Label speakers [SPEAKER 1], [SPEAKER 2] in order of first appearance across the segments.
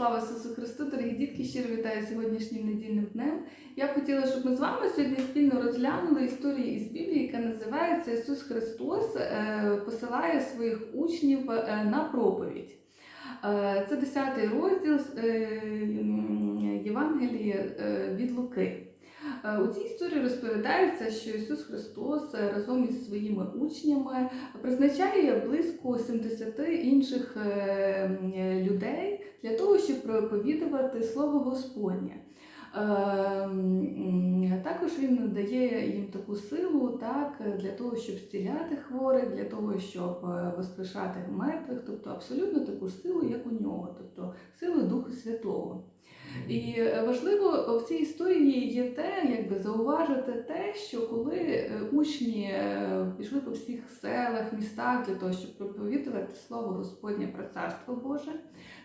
[SPEAKER 1] Слава Ісусу Христу, дорогі дітки, щиро вітаю сьогоднішнім недільним днем. Я б хотіла, щоб ми з вами сьогодні спільно розглянули історію із Біблії, яка називається Ісус Христос е, посилає своїх учнів е, на проповідь. Е, Це 10 розділ е, від Луки. У цій історії розповідається, що Ісус Христос разом із своїми учнями призначає близько 70 інших людей для того, щоб проповідувати Слово Господнє. Е, Також він дає їм таку силу так, для того, щоб зціляти хворих, для того, щоб е, воскрешати мертвих, тобто абсолютно таку ж силу, як у нього, тобто силу Духу Святого. І важливо в цій історії є те, якби зауважити те, що коли е, учні е, пішли по всіх селах, містах для того, щоб проповідувати слово Господнє про Царство Боже,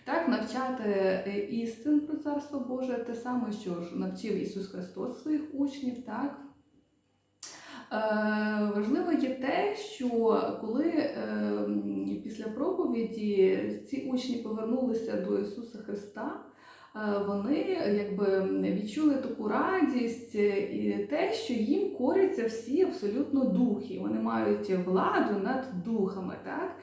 [SPEAKER 1] так навчати е, істин про Царство Боже, те саме, що ж навчив Ісус Христос своїх учнів, так. Важливо є те, що коли після проповіді ці учні повернулися до Ісуса Христа, вони якби відчули таку радість е, і те, що їм коряться всі абсолютно духи. Вони мають владу над духами. Так?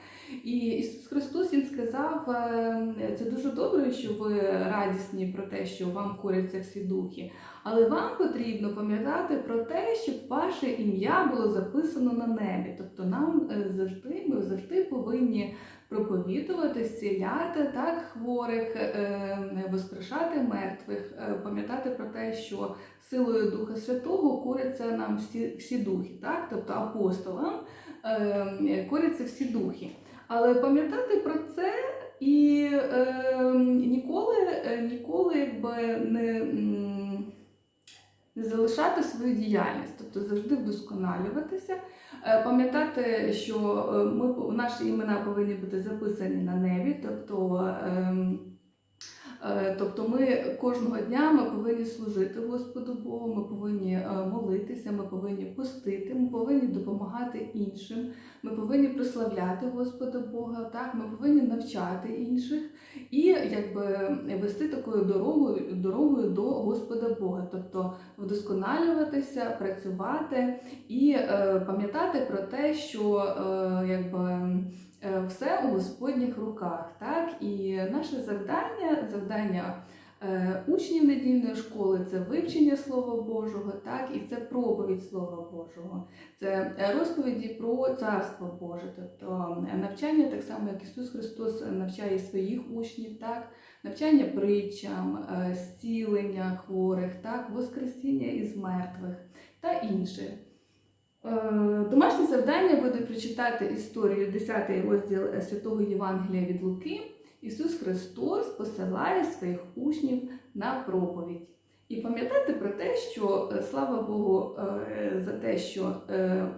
[SPEAKER 1] І Ісус Христос Він сказав: е, це дуже добре, що ви радісні про те, що вам коряться всі духи. Але вам потрібно пам'ятати про те, щоб ваше ім'я було записано на небі. Тобто нам е, завжди ми завжди повинні проповідувати, зціляти так хворих, е, воскрешати мертвих, е, пам'ятати про те, що силою Духа Святого коряться нам всі, всі духи, так? тобто апостолам е, коряться всі духи. Але пам'ятати про це і е, ніколи, е, ніколи якби не. Не залишати свою діяльність, тобто завжди вдосконалюватися, Е, пам'ятати, що е, ми наші імена повинні бути записані на небі, тобто. Е, Тобто ми кожного дня ми повинні служити Господу Богу, ми повинні е, молитися, ми повинні постити, ми повинні допомагати іншим, ми повинні прославляти Господа Бога, так, ми повинні навчати інших і якби вести такою дорогою, дорогою до Господа Бога, тобто вдосконалюватися, працювати і е, пам'ятати про те, що якби. Е, Все у Господніх руках, так? І наше завдання, завдання е, учнів недільної школи це вивчення Слова Божого, так? І це проповідь Слова Божого, це розповіді про Царство Боже, тобто е, навчання, так само як Ісус Христос навчає своїх учнів, так, навчання притчам, зцілення хворих, так, воскресіння із мертвих та інше. Е, Домашнє завдання буде прочитати історію 10 розділ святого Євангелія від Луки. Ісус Христос посилає своїх учнів на проповідь. І пам'ятати про те, що е, слава Богу, е, за те, що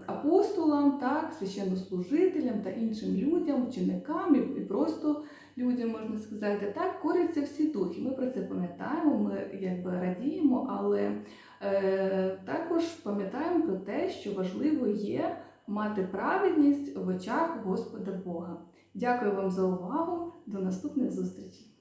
[SPEAKER 1] апостолам, так, священнослужителям та іншим людям, ученикам і просто людям, можна сказати, так, коряться всі духи. Ми про це пам'ятаємо, ми якби радіємо, але що важливо є мати праведність в очах Господа Бога. Дякую вам за увагу. До наступних зустрічей!